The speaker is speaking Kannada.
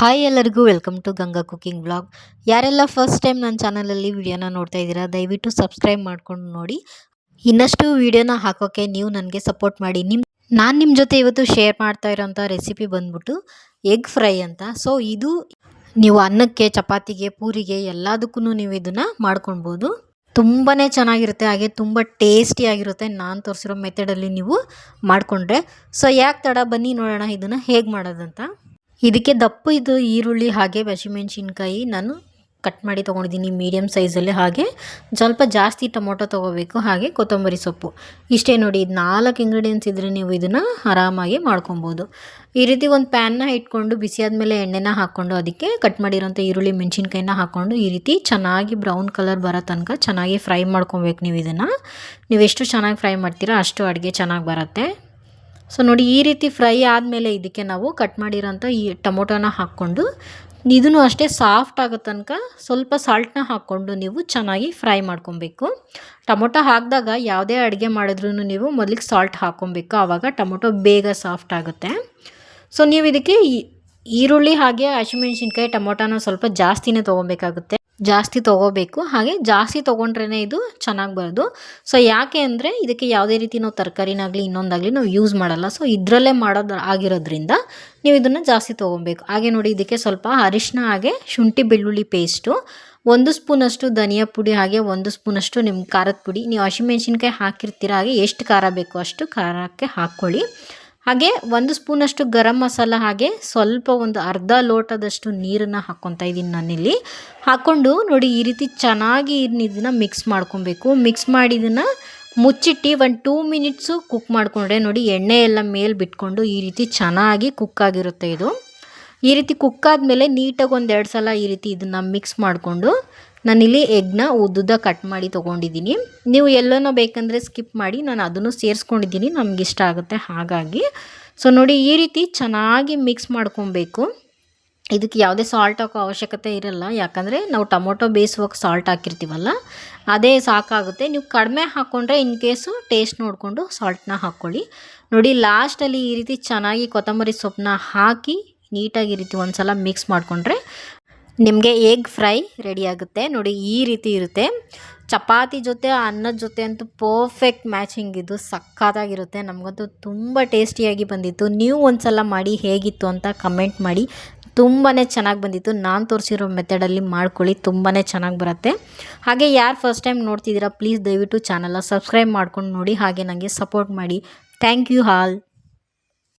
ಹಾಯ್ ಎಲ್ಲರಿಗೂ welcome to Ganga cooking blog ಯಾರೆಲ್ಲ ಫಸ್ಟ್ ಟೈಮ್ ನನ್ನ ಚಾನಲಲ್ಲಿ ವಿಡಿಯೋನ ನೋಡ್ತಾ ಇದ್ದೀರಾ, ದಯವಿಟ್ಟು ಸಬ್ಸ್ಕ್ರೈಬ್ ಮಾಡ್ಕೊಂಡು ನೋಡಿ. ಇನ್ನಷ್ಟು ವಿಡಿಯೋನ ಹಾಕೋಕ್ಕೆ ನೀವು ನನಗೆ ಸಪೋರ್ಟ್ ಮಾಡಿ. ನಿಮ್ಮ ನಾನು ನಿಮ್ಮ ಜೊತೆ ಇವತ್ತು ಶೇರ್ ಮಾಡ್ತಾ ಇರೋಂಥ ರೆಸಿಪಿ ಬಂದ್ಬಿಟ್ಟು ಎಗ್ ಫ್ರೈ ಅಂತ. ಸೊ ಇದು ನೀವು ಅನ್ನಕ್ಕೆ, ಚಪಾತಿಗೆ, ಪೂರಿಗೆ ಎಲ್ಲದಕ್ಕೂ ನೀವು ಇದನ್ನು ಮಾಡ್ಕೊಳ್ಬೋದು. ತುಂಬಾ ಚೆನ್ನಾಗಿರುತ್ತೆ, ಹಾಗೆ ತುಂಬ ಟೇಸ್ಟಿಯಾಗಿರುತ್ತೆ ನಾನು ತೋರಿಸಿರೋ ಮೆಥಡಲ್ಲಿ ನೀವು ಮಾಡಿಕೊಂಡ್ರೆ. ಸೊ ಯಾಕೆ ತಡ? ಬನ್ನಿ ನೋಡೋಣ ಇದನ್ನು ಹೇಗೆ ಮಾಡೋದಂತ. ಇದಕ್ಕೆ ದಪ್ಪ ಇದು ಈರುಳ್ಳಿ ಹಾಗೆ ಹಸಿಮೆಣ್ಸಿನ್ಕಾಯಿ ನಾನು ಕಟ್ ಮಾಡಿ ತೊಗೊಂಡಿದ್ದೀನಿ ಮೀಡಿಯಮ್ ಸೈಜಲ್ಲಿ ಹಾಗೆ ಸ್ವಲ್ಪ ಜಾಸ್ತಿ ಟೊಮೊಟೊ ತೊಗೋಬೇಕು, ಹಾಗೆ ಕೊತ್ತಂಬರಿ ಸೊಪ್ಪು. ಇಷ್ಟೇ ನೋಡಿ, ಇದು ನಾಲ್ಕು ಇಂಗ್ರೀಡಿಯೆಂಟ್ಸ್ ಇದ್ದರೆ ನೀವು ಇದನ್ನು ಆರಾಮಾಗಿ ಮಾಡ್ಕೊಬೋದು. ಈ ರೀತಿ ಒಂದು ಪ್ಯಾನ್ನ ಇಟ್ಕೊಂಡು ಬಿಸಿಯಾದಮೇಲೆ ಎಣ್ಣೆನ ಹಾಕ್ಕೊಂಡು ಅದಕ್ಕೆ ಕಟ್ ಮಾಡಿರೋಂಥ ಈರುಳ್ಳಿ ಮೆಣಸಿನ್ಕಾಯಿನ ಹಾಕ್ಕೊಂಡು ಈ ರೀತಿ ಚೆನ್ನಾಗಿ ಬ್ರೌನ್ ಕಲರ್ ಬರೋ ತನಕ ಚೆನ್ನಾಗಿ ಫ್ರೈ ಮಾಡ್ಕೊಬೇಕು ನೀವು ಇದನ್ನು. ನೀವು ಎಷ್ಟು ಚೆನ್ನಾಗಿ ಫ್ರೈ ಮಾಡ್ತೀರಾ ಅಷ್ಟು ಅಡುಗೆ ಚೆನ್ನಾಗಿ ಬರುತ್ತೆ. ಸೊ ನೋಡಿ ಈ ರೀತಿ ಫ್ರೈ ಆದಮೇಲೆ ಇದಕ್ಕೆ ನಾವು ಕಟ್ ಮಾಡಿರೋಂಥ ಈ ಟೊಮೊಟೊನ ಹಾಕ್ಕೊಂಡು ಇದನ್ನು ಅಷ್ಟೇ ಸಾಫ್ಟ್ ಆಗೋ ತನಕ ಸ್ವಲ್ಪ ಸಾಲ್ಟನ್ನ ಹಾಕ್ಕೊಂಡು ನೀವು ಚೆನ್ನಾಗಿ ಫ್ರೈ ಮಾಡ್ಕೊಬೇಕು. ಟೊಮೊಟೊ ಹಾಕಿದಾಗ ಯಾವುದೇ ಅಡುಗೆ ಮಾಡಿದ್ರೂ ನೀವು ಮೊದಲಿಗೆ ಸಾಲ್ಟ್ ಹಾಕ್ಕೊಬೇಕು, ಆವಾಗ ಟೊಮೊಟೊ ಬೇಗ ಸಾಫ್ಟ್ ಆಗುತ್ತೆ. ಸೊ ನೀವು ಇದಕ್ಕೆ ಈರುಳ್ಳಿ ಹಾಗೆ ಹಸಿಮೆಣ್ಸಿನ್ಕಾಯಿ ಟೊಮೊಟೊನ ಸ್ವಲ್ಪ ಜಾಸ್ತಿನೇ ತೊಗೊಬೇಕಾಗುತ್ತೆ. ಜಾಸ್ತಿ ತೊಗೋಬೇಕು. ಹಾಗೆ ಜಾಸ್ತಿ ತೊಗೊಂಡ್ರೇ ಇದು ಚೆನ್ನಾಗಿ ಬರೋದು. ಸೊ ಯಾಕೆ ಅಂದರೆ ಇದಕ್ಕೆ ಯಾವುದೇ ರೀತಿ ನಾವು ತರಕಾರಿನಾಗಲಿ ಇನ್ನೊಂದಾಗಲಿ ನಾವು ಯೂಸ್ ಮಾಡಲ್ಲ. ಸೊ ಇದರಲ್ಲೇ ಮಾಡೋದು ಆಗಿರೋದ್ರಿಂದ ನೀವು ಇದನ್ನು ಜಾಸ್ತಿ ತೊಗೊಬೇಕು. ಹಾಗೆ ನೋಡಿ ಇದಕ್ಕೆ ಸ್ವಲ್ಪ ಅರಿಶಿನ ಹಾಗೆ ಶುಂಠಿ ಬೆಳ್ಳುಳ್ಳಿ ಪೇಸ್ಟು ಒಂದು ಸ್ಪೂನಷ್ಟು ಧನಿಯಾ ಪುಡಿ ಹಾಗೆ ಒಂದು ಸ್ಪೂನಷ್ಟು ನಿಮ್ಮ ಖಾರದ ಪುಡಿ. ನೀವು ಹಸಿಮೆಣ್ಸಿನ್ಕಾಯಿ ಹಾಕಿರ್ತೀರ ಹಾಗೆ ಎಷ್ಟು ಖಾರ ಬೇಕು ಅಷ್ಟು ಖಾರಕ್ಕೆ ಹಾಕ್ಕೊಳ್ಳಿ. ಹಾಗೆ ಒಂದು ಸ್ಪೂನಷ್ಟು ಗರಂ ಮಸಾಲ ಹಾಗೆ ಸ್ವಲ್ಪ ಒಂದು ಅರ್ಧ ಲೋಟದಷ್ಟು ನೀರನ್ನು ಹಾಕ್ಕೊತಾ ಇದ್ದೀನಿ ನಾನಿಲ್ಲಿ. ಹಾಕ್ಕೊಂಡು ನೋಡಿ ಈ ರೀತಿ ಚೆನ್ನಾಗಿ ಇದನ್ನು ಮಿಕ್ಸ್ ಮಾಡ್ಕೊಬೇಕು. ಮಿಕ್ಸ್ ಮಾಡಿ ಇದನ್ನು ಮುಚ್ಚಿಟ್ಟು ಒಂದು ಟೂ ಮಿನಿಟ್ಸು ಕುಕ್ ಮಾಡಿಕೊಂಡ್ರೆ ನೋಡಿ ಎಣ್ಣೆ ಎಲ್ಲ ಮೇಲೆ ಬಿಟ್ಕೊಂಡು ಈ ರೀತಿ ಚೆನ್ನಾಗಿ ಕುಕ್ ಆಗಿರುತ್ತೆ ಇದು. ಈ ರೀತಿ ಕುಕ್ ಆದಮೇಲೆ ನೀಟಾಗಿ ಒಂದೆರಡು ಸಲ ಈ ರೀತಿ ಇದನ್ನು ಮಿಕ್ಸ್ ಮಾಡಿಕೊಂಡು ನಾನಿಲ್ಲಿ ಎಗ್ನ ಉದ್ದುದ್ದ ಕಟ್ ಮಾಡಿ ತೊಗೊಂಡಿದ್ದೀನಿ. ನೀವು ಎಲ್ಲನೋ ಬೇಕಂದರೆ ಸ್ಕಿಪ್ ಮಾಡಿ, ನಾನು ಅದನ್ನು ಸೇರಿಸ್ಕೊಂಡಿದ್ದೀನಿ, ನಮ್ಗೆ ಇಷ್ಟ ಆಗುತ್ತೆ ಹಾಗಾಗಿ. ಸೊ ನೋಡಿ ಈ ರೀತಿ ಚೆನ್ನಾಗಿ ಮಿಕ್ಸ್ ಮಾಡ್ಕೊಬೇಕು. ಇದಕ್ಕೆ ಯಾವುದೇ ಸಾಲ್ಟ್ ಹಾಕೋ ಅವಶ್ಯಕತೆ ಇರಲ್ಲ. ಯಾಕಂದರೆ ನಾವು ಟೊಮೊಟೊ ಬೇಯಿಸುವಾಗ ಸಾಲ್ಟ್ ಹಾಕಿರ್ತೀವಲ್ಲ, ಅದೇ ಸಾಕಾಗುತ್ತೆ. ನೀವು ಕಡಿಮೆ ಹಾಕ್ಕೊಂಡ್ರೆ ಇನ್ ಕೇಸು ಟೇಸ್ಟ್ ನೋಡಿಕೊಂಡು ಸಾಲ್ಟ್ನ ಹಾಕ್ಕೊಳ್ಳಿ ನೋಡಿ ಲಾಸ್ಟಲ್ಲಿ ಈ ರೀತಿ ಚೆನ್ನಾಗಿ ಕೊತ್ತಂಬರಿ ಸೊಪ್ಪನ್ನ ಹಾಕಿ ನೀಟಾಗಿ ರೀತಿ ಒಂದು ಸಲ ಮಿಕ್ಸ್ ಮಾಡಿಕೊಂಡ್ರೆ ನಿಮಗೆ ಎಗ್ ಫ್ರೈ ರೆಡಿ ಆಗುತ್ತೆ? ನೋಡಿ, ಈ ರೀತಿ ಇರುತ್ತೆ. ಚಪಾತಿ ಜೊತೆ, ಅನ್ನದ ಜೊತೆ ಅಂತೂ ಪರ್ಫೆಕ್ಟ್ ಮ್ಯಾಚಿಂಗ್ ಇದು. ಸಕ್ಕತ್ತಾಗಿರುತ್ತೆ ನಮಗಂತೂ ತುಂಬ ಟೇಸ್ಟಿಯಾಗಿ ಬಂದಿತ್ತು. ನೀವು ಒಂದು ಸಲ ಮಾಡಿ ಹೇಗಿತ್ತು ಅಂತ ಕಮೆಂಟ್ ಮಾಡಿ. ತುಂಬಾ ಚೆನ್ನಾಗಿ ಬಂದಿತ್ತು. ನಾನು ತೋರಿಸಿರೋ ಮೆಥಡಲ್ಲಿ ಮಾಡ್ಕೊಳ್ಳಿ. ತುಂಬಾ ಚೆನ್ನಾಗಿ ಬರುತ್ತೆ. ಹಾಗೆ ಯಾರು ಫಸ್ಟ್ ಟೈಮ್ ನೋಡ್ತಿದ್ದೀರಾ ಪ್ಲೀಸ್ ದಯವಿಟ್ಟು ಚಾನಲ್ನ ಸಬ್ಸ್ಕ್ರೈಬ್ ಮಾಡ್ಕೊಂಡು ನೋಡಿ. ಹಾಗೆ ನನಗೆ ಸಪೋರ್ಟ್ ಮಾಡಿ. Thank you all